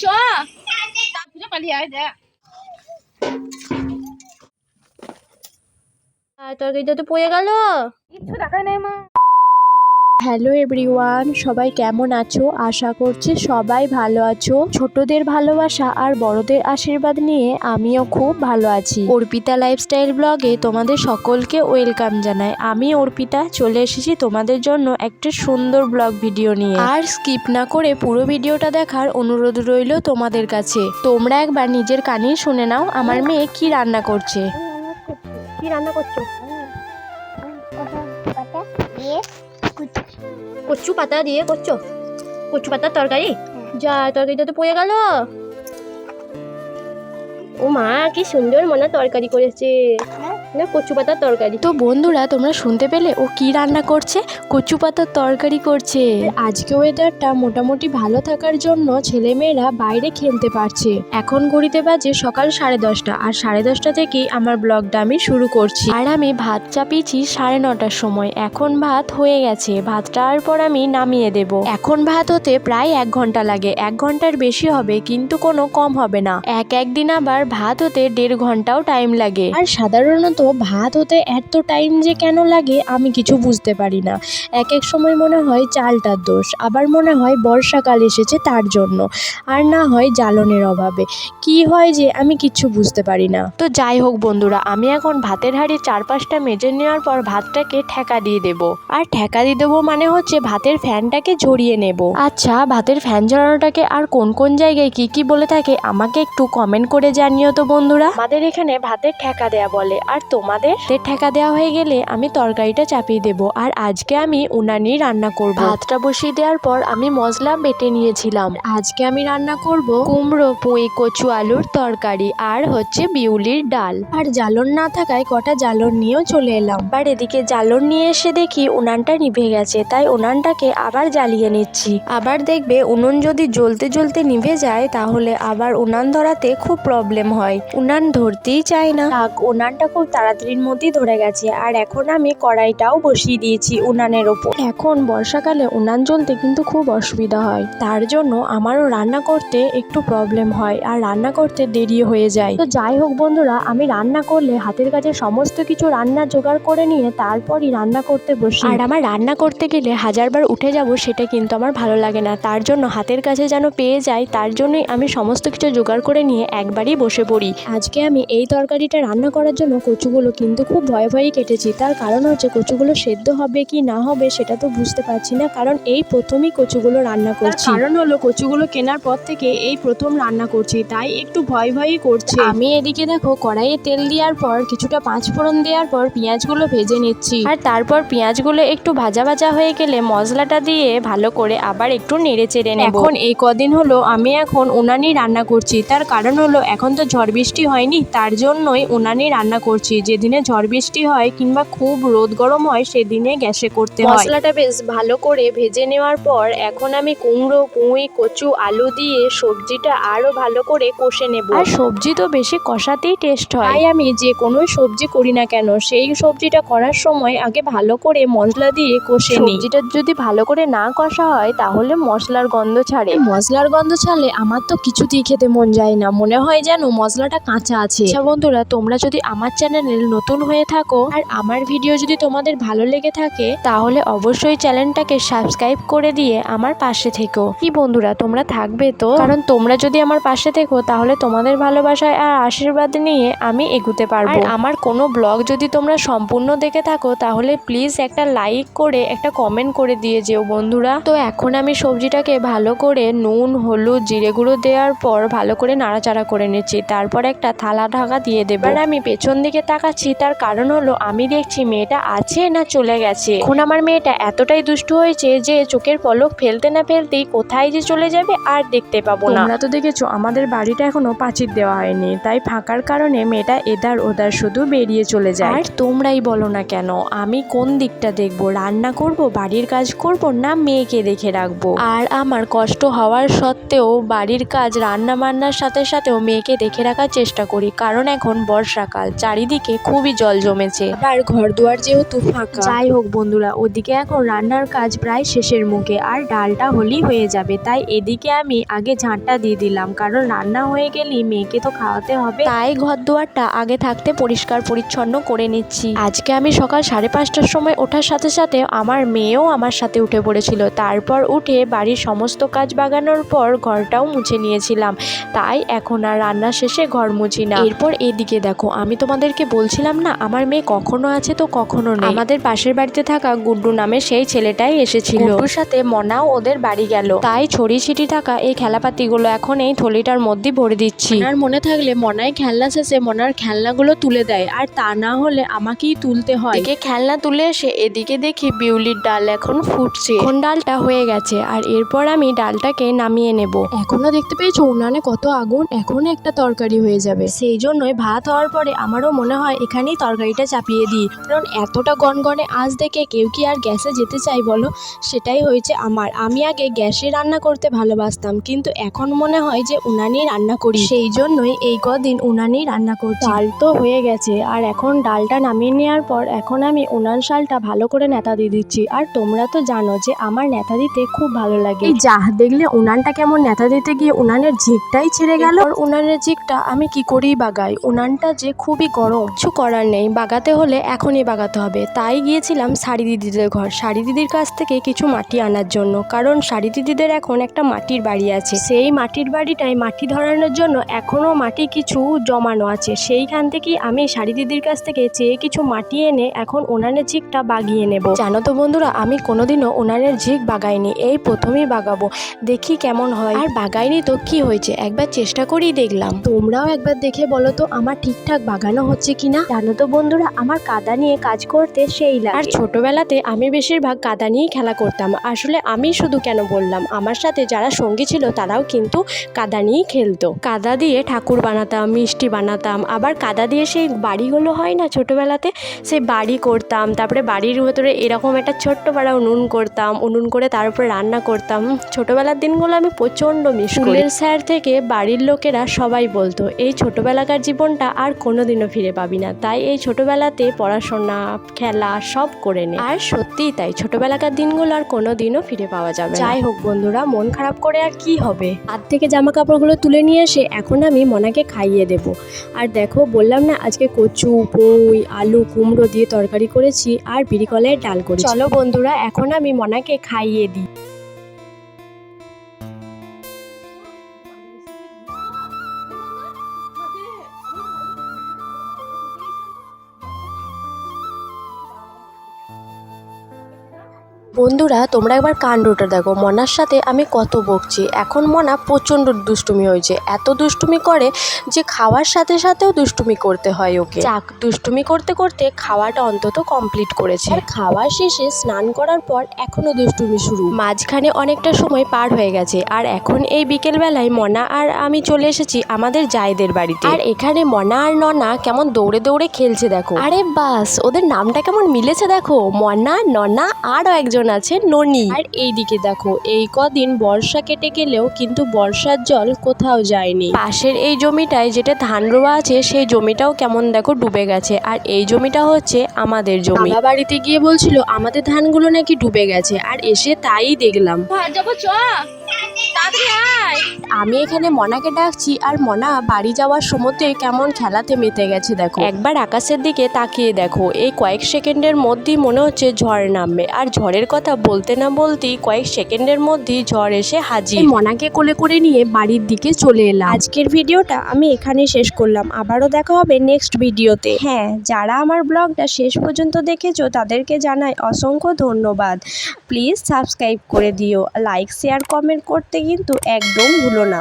চ পালিয়ে আয় দেখ আর তরকারিটা তো পড়ে গেল কিচ্ছু দেখা নাই মা হ্যালো এভরিওয়ান সবাই কেমন আছো? আশা করছি সবাই ভালো আছো। ছোটদের ভালোবাসা আর বড়দের আশীর্বাদ নিয়ে আমিও খুব ভালো আছি। অর্পিতা লাইফস্টাইল ব্লগে তোমাদের সকলকে ওয়েলকাম জানাই। আমি অর্পিতা চলে এসেছি তোমাদের জন্য একটা সুন্দর ব্লগ ভিডিও নিয়ে। আর স্কিপ না করে পুরো ভিডিওটা দেখার অনুরোধ রইল তোমাদের কাছে। তোমরা একবার নিজের কানেই শুনে নাও আমার মেয়ে কি রান্না করছে। কি রান্না করছ? কচু পাতা দিয়ে করছ? কচু পাতার তরকারি? যা তরকারিটা তো পড়ে গেল। ও মা কি সুন্দর মনে তরকারি করেছে। না কচু পাতার তরকারি। তো বন্ধুরা, তোমরা শুনতে পেলে ও কি রান্না করছে? কচু পাতার তরকারি করছে। আজকে ওয়েদারটা মোটামুটি ভালো থাকার জন্য ছেলেমেয়েরা বাইরে খেলতে পারছে। এখন ঘড়িতে বাজে সকাল সাড়ে দশটা। আর সাড়ে দশটা থেকেই আমার ব্লগটা আমি শুরু করছি। আর আমি ভাত চাপিয়েছি সাড়ে নটার সময়। এখন ভাত হয়ে গেছে। ভাতটার পর আমি নামিয়ে দেব। এখন ভাত হতে প্রায় এক ঘণ্টা লাগে। এক ঘণ্টার বেশি হবে, কিন্তু কোনো কম হবে না। এক একদিন আবার ভাত হতে দেড় ঘন্টাও টাইম লাগে। আর সাধারণত ভাত হতে এত টাইম যে কেন লাগে আমি কিছু বুঝতে পারি না। এক এক সময় মনে হয় চালটার দোষ, আবার মনে হয় বর্ষাকাল এসেছে তার জন্য, আর না হয় জ্বালনের অভাবে। কি হয় যে আমি কিচ্ছু বুঝতে পারি না। তো যাই হোক বন্ধুরা, আমি এখন ভাতের হাঁড়ির চারপাশটা মেজে নেওয়ার পর ভাতটাকে ঠেকা দিয়ে দেব। আর ঠেকা দিয়ে দেবো মানে হচ্ছে ভাতের ফ্যানটাকে ঝরিয়ে নেব। আচ্ছা ভাতের ফ্যান ঝরানোটাকে আর কোন কোন জায়গায় কি কি বলে থাকে আমাকে একটু কমেন্ট করে জানিও তো বন্ধুরা। আমাদের এখানে ভাতের ঠেকা দেয়া বলে, আর তোমাদের ঠেকা দেওয়া হয়ে গেলে আমি তরকারিটা চাপিয়ে দেব। আর আজকে আমি উনানি রান্না করব। ভাতটা বসিয়ে দেওয়ার পর আমি মশলা বেটে নিয়েছিলাম। আজকে আমি রান্না করব কুমড়ো পুঁই কচু আলুর তরকারি আর হচ্ছে বিউলির ডাল। আর জ্বালন না থাকায় কটা জ্বালন নিয়েও চলে এলাম। আর এদিকে জ্বালন নিয়ে এসে দেখি উনানটা নিভে গেছে তাই উনানটাকে আবার জ্বালিয়ে নিচ্ছি। আবার দেখবে উনুন যদি জ্বলতে জ্বলতে নিভে যায় তাহলে আবার উনান ধরাতে খুব প্রবলেম হয়। উনান ধরতেই চায় না। উনানটা খুব তাড়াতাড়ির মধ্যেই ধরে গেছে। আর এখন আমি কড়াইটাও বসিয়ে দিয়েছি উনানের ওপর। এখন বর্ষাকালে উনান জ্বলতে কিন্তু খুব অসুবিধা হয়। তার জন্য আমারও রান্না করতে একটু প্রবলেম হয় আর রান্না করতে দেরি হয়ে যায়। তো যাই হোক বন্ধুরা, আমি রান্না করলে হাতের কাছে সমস্ত কিছু রান্না জোগাড় করে নিয়ে তারপরই রান্না করতে বসি। আর আমার রান্না করতে গেলে হাজারবার উঠে যাব সেটা কিন্তু আমার ভালো লাগে না। তার জন্য হাতের কাছে যেন পেয়ে যাই, তার জন্যই আমি সমস্ত কিছু জোগাড় করে নিয়ে একবারই বসে পড়ি। আজকে আমি এই তরকারিটা রান্না করার জন্য কচুগুলো কিন্তু খুব ভয়ে ভয়েই কেটেছি। তার কারণ হচ্ছে কচুগুলো সেদ্ধ হবে কি না হবে সেটা তো বুঝতে পারছি না কারণ এই প্রথমই কচুগুলো রান্না করছি। কারণ হলো কচুগুলো কেনার পর থেকে এই প্রথম রান্না করছি তাই একটু ভয় ভয়ই করছে। আমি এদিকে দেখো কড়াইয়ে তেল দেওয়ার পর কিছুটা পাঁচ ফোড়ন দেওয়ার পর পেঁয়াজগুলো ভেজে নিচ্ছি। আর তারপর পেঁয়াজগুলো একটু ভাজা ভাজা হয়ে গেলে মশলাটা দিয়ে ভালো করে আবার একটু নেড়ে চেড়ে নেব। এখন এই কদিন হলো আমি এখন উনানি রান্না করছি তার কারণ হলো এখন তো ঝড় বৃষ্টি হয়নি তার জন্যই উনানি রান্না করছি। যেদিনে ঝড় বৃষ্টি হয় কিংবা খুব রোদ গরম হয় সেদিনে গ্যাসে করতে হয়। মশলাটা বেশ ভালো করে ভেজে নেওয়ার পর এখন আমি কুমড়ো পুঁই কচু আলু দিয়ে সবজিটা আরও ভালো করে কষে নেব। আর সবজি তো বেশি কষাতেই টেস্ট হয়। তাই আমি যে কোনো সবজি করি না কেন সেই সবজিটা করার সময় আগে ভালো করে মশলা দিয়ে কষে নিই। সবজিটা যদি ভালো করে না কষা হয় তাহলে মশলার গন্ধ ছাড়ে। মশলার গন্ধ ছাড়লে আমার তো কিছুতেই খেতে মন যায় না। মনে হয় যেন মশলাটা কাঁচা আছে। আচ্ছা বন্ধুরা তোমরা যদি আমার চ্যানেলে নতুন হয়ে থাকো। আর আমার ভিডিও যদি তোমাদের ভালো লেগে থাকে, তাহলে অবশ্যই চ্যানেলটাকে সাবস্ক্রাইব করে দিয়ে আমার পাশে থেকো। কি বন্ধুরা, তোমরা থাকবে তো? কারণ তোমরা যদি আমার পাশে থেকো, তাহলে তোমাদের ভালোবাসায় আর আশীর্বাদ নিয়ে আমি এগুতে পারব। আমার কোনো ব্লগ যদি তোমরা সম্পূর্ণ দেখে থাকো, তাহলে প্লিজ একটা লাইক করে, একটা কমেন্ট করে দিয়ে যেও বন্ধুরা। তো এখন আমি সবজিটাকে ভালো করে নুন, হলুদ, জিরে গুঁড়ো দেওয়ার পর ভালো করে নাড়াচাড়া করে নিচ্ছি। তারপর একটা থালা ঢাকা দিয়ে দেবো। আর আমি পেছন দিকে তাকাচ্ছি তার কারণ হলো আমি দেখছি মেয়েটা আছে না চলে গেছে। এখন আমার মেয়েটা এতটাই দুষ্টু হয়েছে যে চোখের পলক ফেলতে না ফেলতেই কোথায় যে চলে যাবে আর দেখতে পাবো না। আমরা তো দেখেছ আমাদের বাড়িটা এখনও পাঁচির দেওয়া হয়নি। তাই ফাঁকার কারণে মেয়েটা এদার ওদার শুধু বেরিয়ে চলে যায়। আর তোমরাই বলো না কেন আমি কোন দিকটা দেখব? রান্না করব? বাড়ির কাজ করব? না মেয়েকে দেখে রাখব? আর আমার কষ্ট হওয়ার সত্ত্বেও বাড়ির কাজ রান্না বান্নার সাথে সাথেও মেয়েকে দেখে রাখার চেষ্টা করি। কারণ এখন বর্ষাকাল চারিদিকে থেকে খুবই জল জমেছে। আর ঘর দুয়ার যেহেতু ফাঁকা। যাই হোক বন্ধুরা ওদিকে এখন রান্নার কাজ প্রায় শেষের মুখে আর ডালটা হলেই হয়ে যাবে। তাই এদিকে আমি আগে ঝাঁটটা দিয়ে দিলাম কারণ রান্না হয়ে গেলেই মেয়েকে তো খাওয়াতে হবে। তাই ঘর দুয়ারটা আগে থাকতে পরিষ্কার পরিচ্ছন্ন করে নিচ্ছি। আজকে আমি সকাল সাড়ে পাঁচটার সময় ওঠার সাথে সাথে আমার মেয়েও আমার সাথে উঠে পড়েছিল। তারপর উঠে বাড়ির সমস্ত কাজ বাগানোর পর ঘরটাও মুছে নিয়েছিলাম। তাই এখন আর রান্না শেষে ঘর মুছি না। এরপর এদিকে দেখো আমি তোমাদেরকে বলছিলাম না আমার মেয়ে কখনো আছে তো কখনো নেই। আমাদের পাশের বাড়িতে থাকা গুড্ডু নামে সেই ছেলেটাই এসেছিল। গুড্ডুর সাথে মনাও ওদের বাড়ি গেল। তাই ছড়ি ছিটি থাকা এই খেলাপাতিগুলো এখন এই থলিটার মধ্যে ভরে দিচ্ছি। আর মনে থাকলে মনায় খেলনা শেষে মনার খেলনাগুলো তুলে দেয় আর তা না হলে আমাকেই তুলতে হয়। এদিকে খেলনা তুলে এসে এদিকে দেখি বিউলির ডাল এখন ফুটছে। এখন ডালটা হয়ে গেছে আর এরপর আমি ডালটাকে নামিয়ে নেব। এখনও দেখতে পেয়েছ উনানে কত আগুন? এখন একটা তরকারি হয়ে যাবে। সেই জন্যই ভাত হওয়ার পরে আমারও মনে হয় এখানেই তরকারিটা চাপিয়ে দিই। কারণ এতটা গনগনে আজ দেখে কেউ কি আর গ্যাসে যেতে চাই বলো? সেটাই হয়েছে আমার। আমি আগে গ্যাসে রান্না করতে ভালোবাসতাম কিন্তু এখন মনে হয় যে উনানেই রান্না করি। সেই জন্যই এই কদিন উনানেই রান্না করছি। ডাল তো হয়ে গেছে আর এখন ডালটা নামিয়ে নেওয়ার পর এখন আমি উনান শালটা ভালো করে নেতা দিয়ে দিচ্ছি। আর তোমরা তো জানো যে আমার নেতা দিতে খুব ভালো লাগে। এই যা দেখলে উনানটা কেমন নেতা দিতে গিয়ে উনানের ঝিকটাই ছেড়ে গেল। আর উনানের ঝিকটা আমি কি করেই বাগাই? উনানটা যে খুবই গরম। কিছু করার নেই, বাগাতে হলে এখনই বাগাতে হবে। তাই গিয়েছিলাম শাড়ি দিদিদের ঘর। শাড়ি দিদির কাছ থেকে কিছু মাটি আনার জন্য, কারণ শাড়ি দিদিদের এখন একটা মাটির বাড়ি আছে। সেই মাটির বাড়িটায় মাটি ধরানোর জন্য এখনও মাটি কিছু জমানো আছে। সেইখান থেকেই আমি শাড়ি দিদির কাছ থেকে চেয়ে কিছু মাটি এনে এখন ওনানের ঝিকটা বাগিয়ে নেব। জানো তো বন্ধুরা, আমি কোনোদিনও ওনানের ঝিক বাগাইনি। এই প্রথমেই বাগাবো। দেখি কেমন হয়। আর বাগাইনি তো কি হয়েছে? একবার চেষ্টা করেই দেখলাম। তোমরাও একবার দেখে বলো তো, আমার ঠিকঠাক বাগানো হচ্ছে কিনা? জানো তো বন্ধুরা, আমার কাদা নিয়ে কাজ করতে সেই লাগে। আর ছোটবেলাতে আমি বেশিরভাগ কাদা নিয়েই খেলা করতাম। আসলে আমি শুধু কেন বললাম, আমার সাথে যারা সঙ্গী ছিল তারাও কিন্তু কাদা নিয়েই খেলতো। কাদা দিয়ে ঠাকুর বানাতাম, মিষ্টি বানাতাম, আবার কাদা দিয়ে সেই বাড়িগুলো হয় না ছোটবেলাতে, সেই বাড়ি করতাম, তারপরে বাড়ির ভেতরে এরকম একটা ছোট্ট পাড়া উনুন করতাম, উনুন করে তার উপরে রান্না করতাম। ছোটবেলার দিনগুলো আমি প্রচণ্ড মিস স্কুলের স্যার থেকে বাড়ির লোকেরা সবাই বলতো, এই ছোটবেলাকার জীবনটা আর কোনোদিনও ফিরে পাবি না। তাই এই ছোটবেলাতে পড়াশোনা খেলা সব করে নে। আর সত্যিই তাই ছোটবেলাকার দিনগুলো আর কোনোদিনও ফিরে পাওয়া যাবে যাই হোক বন্ধুরা মন খারাপ করে আর কি হবে? হাত থেকে জামা কাপড়গুলো তুলে নিয়ে এসে এখন আমি মনাকে খাইয়ে দেব। আর দেখো বললাম না আজকে কচু পুঁই আলু কুমড়ো দিয়ে তরকারি করেছি আর বিড়িকলের ডাল করেছি। চলো বন্ধুরা এখন আমি মনাকে খাইয়ে দিই। বন্ধুরা তোমরা একবার কাণ্ডটা দেখো। মনার সাথে আমি কত বকছি। এখন মনা প্রচণ্ড দুষ্টুমি হয়েছে। এত দুষ্টুমি করে যে খাওয়ার সাথে সাথেও দুষ্টুমি করতে হয় ওকে। যাক দুষ্টুমি করতে করতে খাওয়াটা অন্তত কমপ্লিট করেছে। আর খাওয়া শেষে স্নান করার পর এখনও দুষ্টুমি শুরু। মাঝখানে অনেকটা সময় পার হয়ে গেছে। আর এখন এই বিকেলবেলায় মনা আর আমি চলে এসেছি আমাদের জায়দের বাড়িতে। আর এখানে মনা আর ননা কেমন দৌড়ে দৌড়ে খেলছে দেখো। আরে বাস ওদের নামটা কেমন মিলেছে দেখো? মনা ননা আরও একজন আছে ননি। আর এই দিকে দেখো, এই কদিন বর্ষা কেটে গেলেও কিন্তু বর্ষার জল কোথাও যায়নি। পাশের এই জমিটায় যেটা ধান রোয়া আছে, সেই জমিটাও কেমন দেখো ডুবে গেছে। আর এই জমিটা হচ্ছে আমাদের জমি। বাড়িতে গিয়ে বলছিল, আমাদের ধানগুলো নাকি ডুবে গেছে। আর এসে তাই দেখলাম। ভাত যাব, চ। আমি এখানে মনাকে ডাকছি আর মনা বাড়ি যাওয়ার সময়তে কেমন খেলাতে মেতে গেছে দেখো। একবার আকাশের দিকে তাকিয়ে দেখো এই কয়েক সেকেন্ডের মধ্যেই মনে হচ্ছে ঝড় নামবে। আর ঝড়ের কথা বলতে না বলতেই কয়েক সেকেন্ডের মধ্যেই ঝড় এসে হাজির। মনাকে কোলে করে নিয়ে বাড়ির দিকে চলে এলাম। আজকের ভিডিওটা আমি এখানে শেষ করলাম। আবারও দেখা হবে নেক্সট ভিডিওতে। হ্যাঁ যারা আমার ব্লগটা শেষ পর্যন্ত দেখেছ তাদেরকে জানাই অসংখ্য ধন্যবাদ। প্লিজ সাবস্ক্রাইব করে দিও লাইক শেয়ার কমেন্ট করতে কিন্তু একদম ভুলো না।